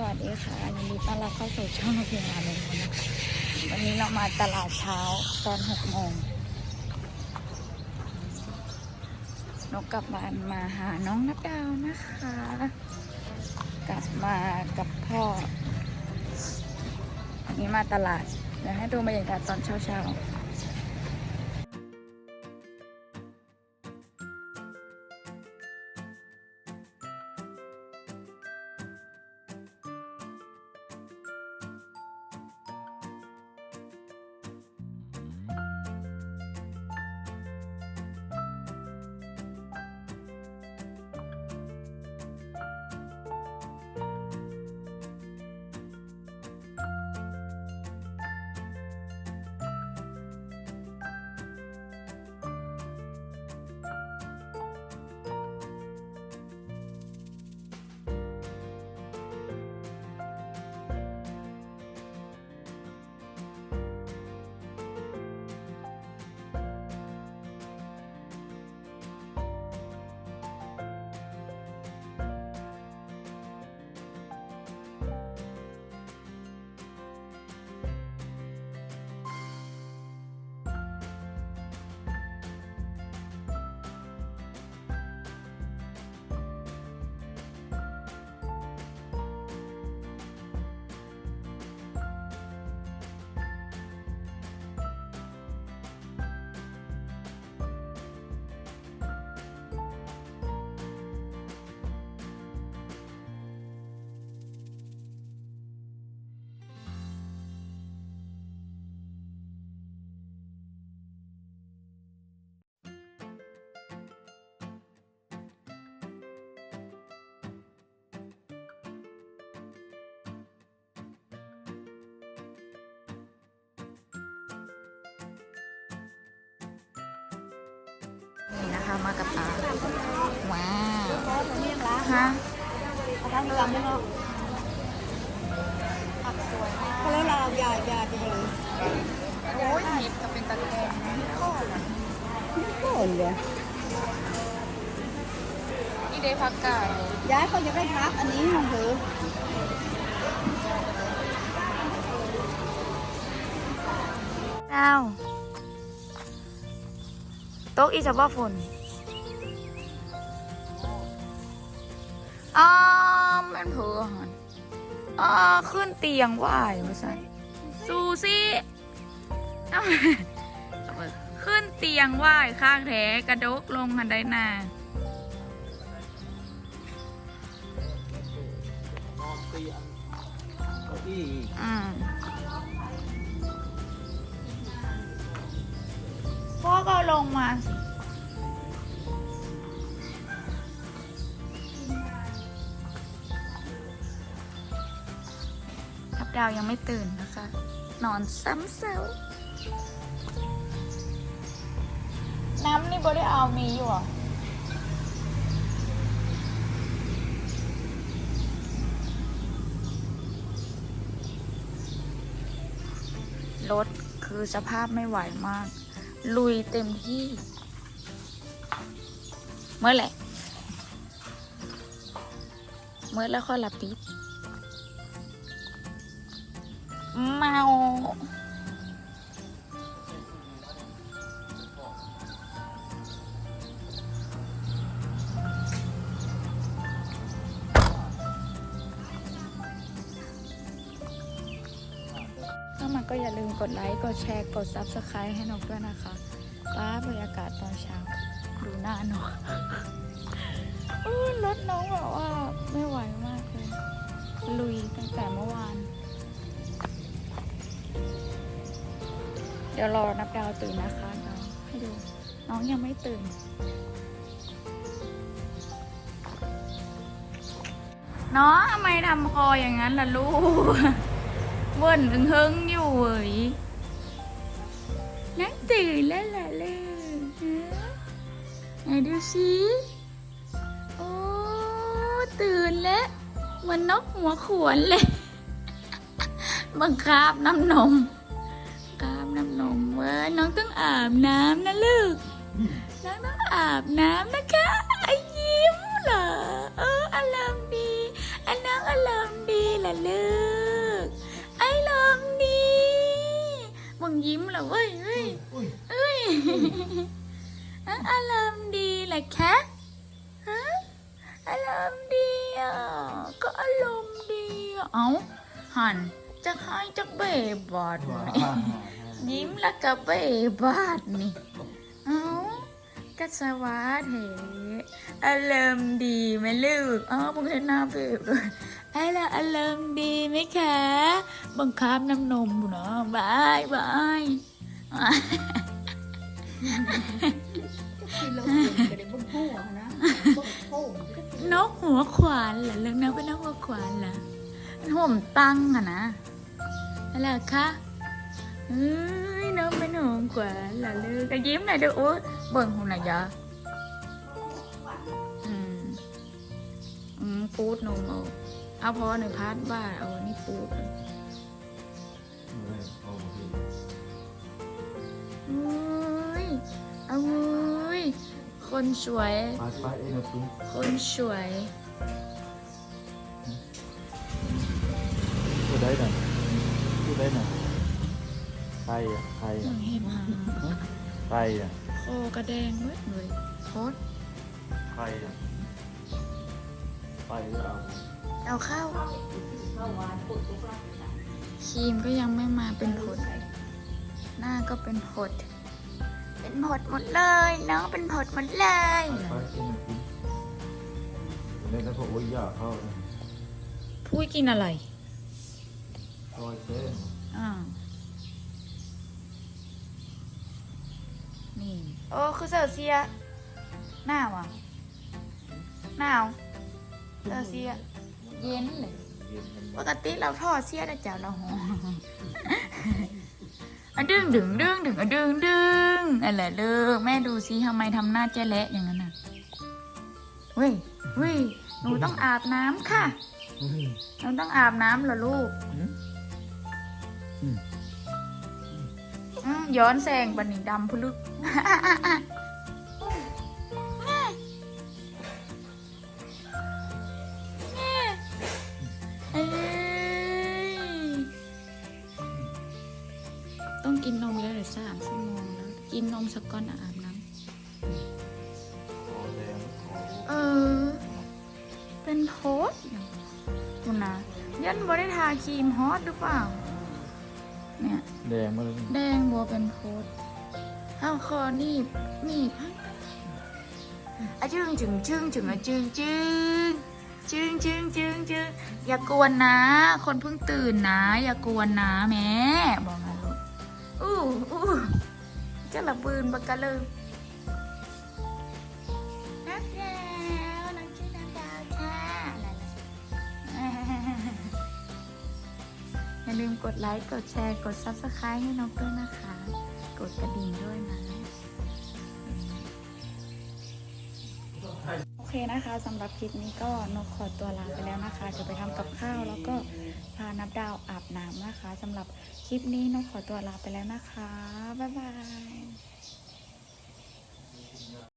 สวัสดีค่ะยินดีต้อนรับเข้าสู่ช่องนกเพียงราเมงนะคะวันนี้เรามาตลาดเช้าตอนหกโมงนกกลับบ้านมาหาน้องนัดดาวนะคะ กลับมากับพ่อวันนี้มาตลาดเดี๋ยวให้ดูบรรยากาศตอนเช้าๆ นี่นะคะมากับตาว้าวฮะทั้งลำเนาะเขาแล้วเรายายาจะเลยโอ้ยเห็ดก็เป็นตะแกรงก่อนเลยนี่ได้พักกาดยายเขาจะได้พักอันนี้ของเธอดาวโต๊ะอีจะว่าฝน อ้าวแม่นเผือหันอ้าขึ้นเตียงว่ายมาสันซูซี่เอาเอามือขึ้นเตียงว่ายข้างแถกระดกลงหันได้หน้านอนเตียงเก้าอี้อืมพ่อก็ลงมาสิ ทับดาวยังไม่ตื่นนะคะ นอนซ้ำเซาน้ำนี่บได้เอามีอยู่เหรอรถคือสภาพไม่ไหวมาก ลุยเต็มที่ เมื่อไหร่เมื่อแล้วค่อยลับปิด ก็อย่าลืมกดไลค์กดแชร์กด Subscribe ให้นกด้วยนะคะป้าบรรยากาศตอนเช้าดูหน้านกอู้รถน้องแบบว่าไม่ไหวมากเลย ลุยตั้งแต่เมื่อวาน เดี๋ยวรอนับดาวตื่นนะคะน้องให้ดู น้องยังไม่ตื่นน้องทำไมทำคออย่างนั้นล่ะลูก เว่นอึงเฮงอยู่เว้ยนั่งตื่นแล้วล่ะเลูกไหนดูสิโอ้ตื่นแล้วมันนกหัวขวนเลยบังคับน้ำนมคาบน้ำนมเว้ยน้องต้องอาบน้ำนะลูกน้องต้องอาบน้ำนะคะไอ้ยิ้มเหรอเอออารมณ์ดีอันน้องอารมณ์ดีล่ะลูก บังยิ้มเหรอเว้ยเฮ้ยเอ้ยอารมณ์ดีเหรอคะฮะอารมณ์ดีอะก็อารมณ์ดีเอ้าหันจะให้จะเบบาดว้านี่ยิ้มแล้วก็เบบาดนี่เอ้าก็สวัสดีอารมณ์ดีไหมลูกอ๋อมึงเห็นหน้าเบบ เลยไอ้ละอารมณ์ดีไหมคะบังคับน้ำนมเนาะบายบายนกหัวนกหัวขวานเหรอเรื่องนกเป็นนกหัวขวานเหรอห่มตั้งอะนะอะไรคะเอ้ยนกเป็นหัวขวานเหรอลูกก็ยิ้มหน่อยด้อโอ้ยเบิ่งหูหน่อยยะอืมอืมปูดนมเอา เอาพอหนึ่งพัดบ้าเอาอันนี้ปูดอุ้ยเอาอุ้ยคนสวยไปไปเอ็นฟินคนสวย พูดได้หน่อยพูดได้หน่อยใครอะใครหนัอะงเห็บหางใครอะคอกระแดงเว้ยเลยโคตรใครอะไปแล้ว เอาเข้า ครีมก็ยังไม่มาเป็นผด หน้าก็เป็นผด เป็นผดหมดเลย น้องเป็นผดหมดเลยไปเอ็นฟินเล่นแล้วพวกวิยาเข้าพูดกินอะไรซอยเส้นอ่านี่โอ้คือเซอร์เซียหนาวอะหนาวเซอร์เซีย เย็นเลยเย็นกันปกติเราทอดเสียนะจ๊ะเราหออะดึงดึงดึงดึงอะดึงดึงอะไรเลิกแม่ดูซิทำไมทำหน้าเจ๊เละอย่างนั้นน่ะเว้ยเว้ยหนูต้องอาบน้ำค่ะหนูต้องอาบน้ำเหรอลูกอืมย้อนแสงบันนี้ดำพลึก กินนมแล้วเดี๋ยวสามชั่วโมงแล้วกินนมสักก้อนอะอาบน้ขอแดงขอำเออ เป็นโพสต์อย่างคุณนะยันบ่ได้ทาครีมฮอตหรือเปล่า เนี่ยแดงมาเลยแดงบัวเป็นโพสต์เอาคอนี่มีบให้อะจึงจึงจึงจึงอะจึงจึงจึงจึงจึงจึงอย่ากวนนะ คนเพิ่งตื่นนะ อย่ากวนนะแม่บอกมาลูก อู้อู้จะระบืนบักกะเลยนักดาวนักชื่อนักดาวค่ะอย่าลืมกดไลค์ กดแชร์ กด subscribe ให้นกด้วยนะคะ กดกระดิ่งด้วยนะ เคนะคะสำหรับคลิปนี้ก็นกขอตัวลาไปแล้วนะคะจะไปทำกับข้าวแล้วก็พานับดาวอาบน้ำนะคะสำหรับคลิปนี้นกขอตัวลาไปแล้วนะคะ บ๊ายบาย